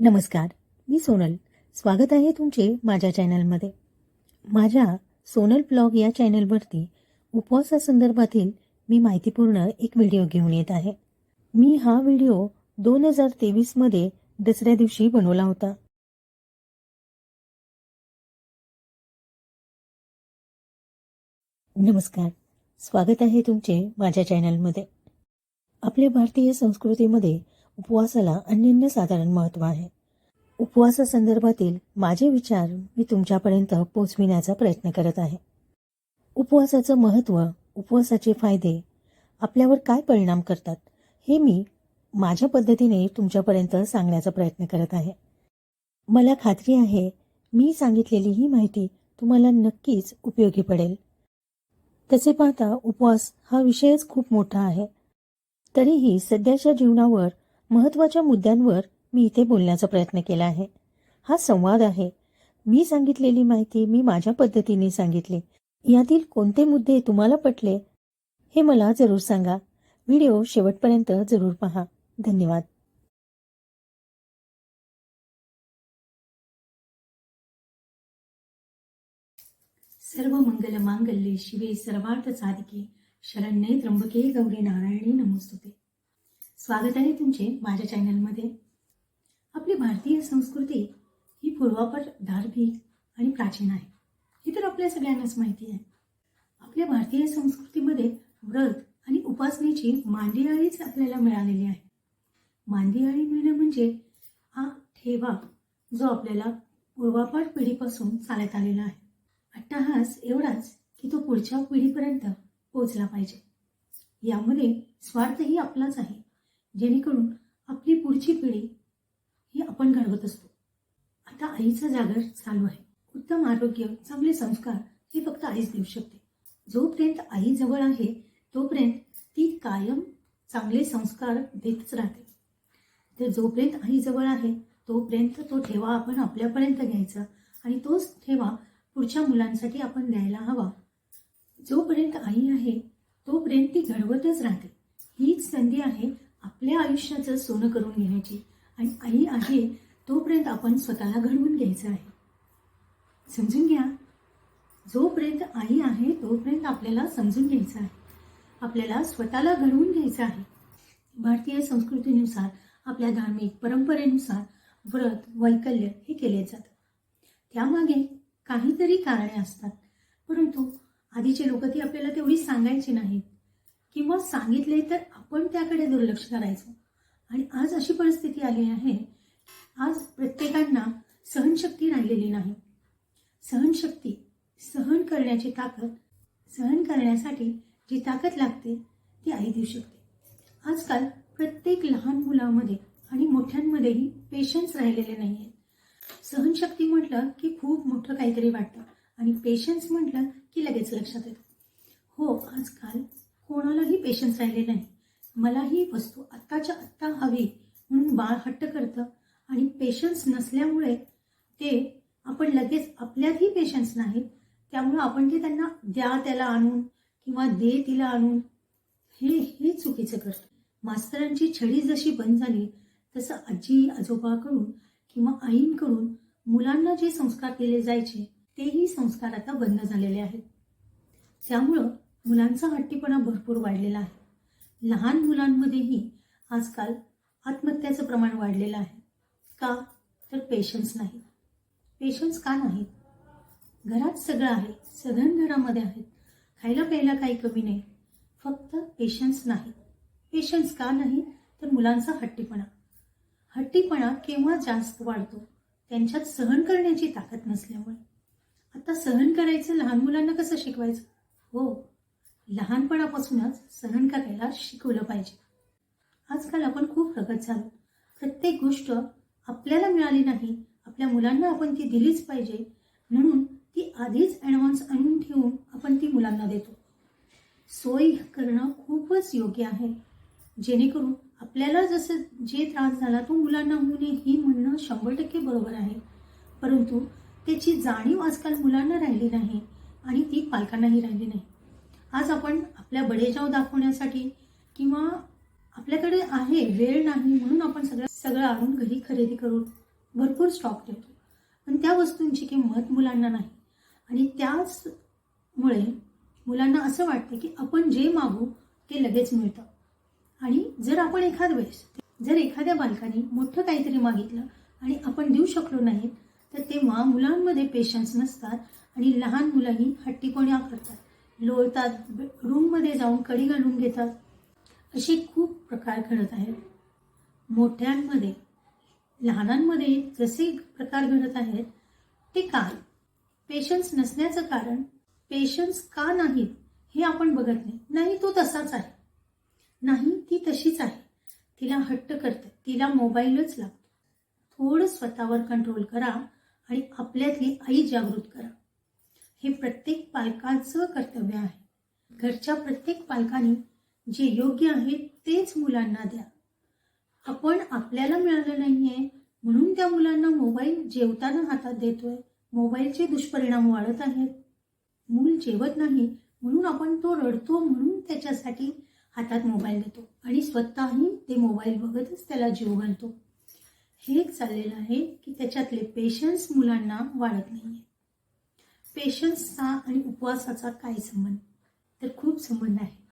नमस्कार मी सोनल. स्वागत आहे तुमचे माझ्या चॅनलमध्ये. माझ्या सोनल ब्लॉग या चॅनलवरती उपवासासंदर्भातील मी माहितीपूर्ण एक व्हिडिओ घेऊन येत आहे. मी हा व्हिडिओ दोन हजार तेवीसमध्ये दसऱ्या दिवशी बनवला होता. नमस्कार स्वागत आहे तुमचे माझ्या चॅनलमध्ये. आपल्या भारतीय संस्कृतीमध्ये उपवासाला अनन्यसाधारण महत्त्व आहे. उपवासासंदर्भातील माझे विचार मी तुमच्यापर्यंत पोचविण्याचा प्रयत्न करत आहे. उपवासाचं महत्त्व उपवासाचे फायदे आपल्यावर काय परिणाम करतात हे मी माझ्या पद्धतीने तुमच्यापर्यंत सांगण्याचा प्रयत्न करत आहे. मला खात्री आहे मी सांगितलेली ही माहिती तुम्हाला नक्कीच उपयोगी पडेल. तसे पाहता उपवास हा विषयच खूप मोठा आहे. तरीही सध्याच्या जीवनावर महत्त्वाच्या मुद्द्यांवर मी इथे बोलण्याचा प्रयत्न केला आहे. हा संवाद आहे. मी सांगितलेली माहिती मी माझ्या पद्धतीने सांगितली. यातील कोणते मुद्दे तुम्हाला पटले हे मला जरूर सांगा. व्हिडिओ शेवटपर्यंत जरूर पहा. धन्यवाद. सर्व मंगल मांगल्ये शिवे सर्वार्थ साधिके. शरण्ये त्र्यंबके गौरी नारायणी नमोस्तुते. स्वागत आहे तुमचे माझ्या चॅनलमध्ये. आपली भारतीय संस्कृती ही पूर्वापर धार्मिक आणि प्राचीन आहे. हे तर आपल्या सगळ्यांनाच माहिती आहे. आपल्या भारतीय संस्कृतीमध्ये व्रत आणि उपासनेची मांदियाळीच आपल्याला मिळालेली आहे. मांदियाळी मिळणं म्हणजे हा ठेवा जो आपल्याला पूर्वापार पिढीपासून चालत आलेला आहे. अट्टहास एवढाच की तो पुढच्या पिढीपर्यंत पोहोचला पाहिजे. यामध्ये स्वार्थही आपलाच आहे. जेणेकरून आपली पुढची पिढी ही आपण घडवत असतो. आता आईचं जागर चालू आहे. उत्तम आरोग्य चांगले संस्कार हे फक्त आईच देऊ शकते. जोपर्यंत आई जवळ आहे तोपर्यंत ती कायम चांगले संस्कार देतच राहते. तर जोपर्यंत आई जवळ आहे तोपर्यंत तो ठेवा आपण आपल्यापर्यंत घ्यायचा आणि तोच ठेवा पुढच्या मुलांसाठी आपण द्यायला हवा. जोपर्यंत आई आहे तोपर्यंत ती घडवतच राहते. हीच संधी आहे आपल्या आयुष्याचं सोनं करून घेण्याची आणि आई आहे तोपर्यंत आपण स्वतःला घडवून घ्यायचं आहे. समजून घ्या. जोपर्यंत आई आहे तोपर्यंत आपल्याला समजून घ्यायचं आहे. आपल्याला स्वतःला घडवून घ्यायचं आहे. भारतीय संस्कृतीनुसार आपल्या धार्मिक परंपरेनुसार व्रत वैकल्य हे केले जातं त्यामागे काहीतरी कारणे असतात. परंतु आधीचे लोक ती आपल्याला तेवढी सांगायची नाहीत. किंवा सांगितले तर आपण त्याकडे दुर्लक्ष करायचो. आणि आज अशी परिस्थिती आली आहे आज प्रत्येकांना सहनशक्ती राहिलेली नाही. सहनशक्ती सहन करण्याची ताकद सहन करण्यासाठी जी ताकद लागते ती आई देऊ शकते. आजकाल प्रत्येक लहान मुलामध्ये आणि मोठ्यांमध्येही पेशन्स राहिलेले नाही आहेत सहनशक्ती म्हटलं की खूप मोठं काहीतरी वाटतं आणि पेशन्स म्हटलं की लगेच लक्षात येतं. हो आजकाल पेशन्स राहिले नाही मला ही वस्तू आत्ताच्या आत्ता हवी म्हणून बाळ हट्ट करतं आणि पेशन्स नसल्यामुळे ते आपण लगेच आपल्यातही पेशन्स नाहीत. त्यामुळं आपण ते त्यांना द्या त्याला आणून किंवा दे तिला आणून हे हे चुकीचं करतो. मास्तरांची छडी जशी बंद झाली तसं आजी आजोबाकडून किंवा आईंकडून मुलांना जे संस्कार केले जायचे तेही संस्कार आता बंद झालेले आहेत. त्यामुळं मुलांचा हट्टीपणा भरपूर वाढलेला आहे. लहान मुलांमध्येही आजकाल आत्महत्याचं प्रमाण वाढलेलं आहे. का? तर पेशन्स नाही. पेशन्स का नाहीत घरात सगळं आहे. सघन घरामध्ये आहेत खायला प्यायला काही कमी नाही. फक्त पेशन्स नाही. पेशन्स का नाही? तर मुलांचा हट्टीपणा. हट्टीपणा केव्हा जास्त वाढतो? त्यांच्यात सहन करण्याची ताकद नसल्यामुळे. आता सहन करायचं लहान मुलांना कसं शिकवायचं? हो लहानपणापासूनच सहन करायला शिकवलं पाहिजे. आजकाल आपण खूप प्रगत झालो. प्रत्येक गोष्ट आपल्याला मिळाली नाही आपल्या मुलांना आपण ती दिलीच पाहिजे म्हणून ती आधीच ॲडव्हान्स आणून ठेवून आपण ती मुलांना देतो. सोय करणं खूपच योग्य आहे. जेणेकरून आपल्याला जसं जे त्रास झाला तो मुलांना होऊ नये ही म्हणणं शंभर टक्के बरोबर आहे. परंतु त्याची जाणीव आजकाल मुलांना राहिली नाही आणि ती पालकांनाही राहिली नाही. आज आपण आपल्या बडेजाव दाखवण्यासाठी किंवा आपल्याकडे आहे वेळ नाही म्हणून आपण सगळं सगळं आणून घरी खरेदी करून भरपूर स्टॉक ठेवतो पण त्या वस्तूंची किंमत मुलांना नाही. आणि त्याचमुळे मुलांना असं वाटतं की आपण जे मागू ते लगेच मिळतं. आणि जर आपण एखाद वेळेस जर एखाद्या बालकाने मोठं काहीतरी मागितलं आणि आपण देऊ शकलो नाही तर तेव्हा मुलांमध्ये पेशन्स नसतात आणि लहान मुलंही हट्टीपणा करतात. लोळतात रूममध्ये जाऊन कडी घालून घेतात. असे खूप प्रकार घडत आहेत. मोठ्यांमध्ये लहानांमध्ये जसे प्रकार घडत आहेत ते काय पेशन्स नसण्याचं कारण पेशन्स का नाहीत हे आपण बघत नाही. नाही तो तसाच आहे. नाही ती तशीच आहे. तिला हट्ट करते. तिला मोबाईलच लागतो थोडं स्वतःवर कंट्रोल करा आणि आपल्यातली आई जागृत करा. हे प्रत्येक पालकाचं कर्तव्य आहे. घरच्या प्रत्येक पालकाने जे योग्य आहे तेच मुलांना द्या. आपण आपल्याला मिळालं नाहीये म्हणून त्या मुलांना मोबाईल जेवताना हातात देतोय. मोबाईलचे दुष्परिणाम वाढत आहेत. मूल जेवत नाही म्हणून आपण तो रडतो म्हणून त्याच्यासाठी हातात मोबाईल देतो आणि स्वतःही ते मोबाईल बघतच त्याला जीव घालतो. हे एक चाललेलं आहे की त्याच्यातले पेशन्स मुलांना वाढत नाहीये. पेशन्सचा आणि उपवासाचा काय संबंध. तर खूप संबंध आहे.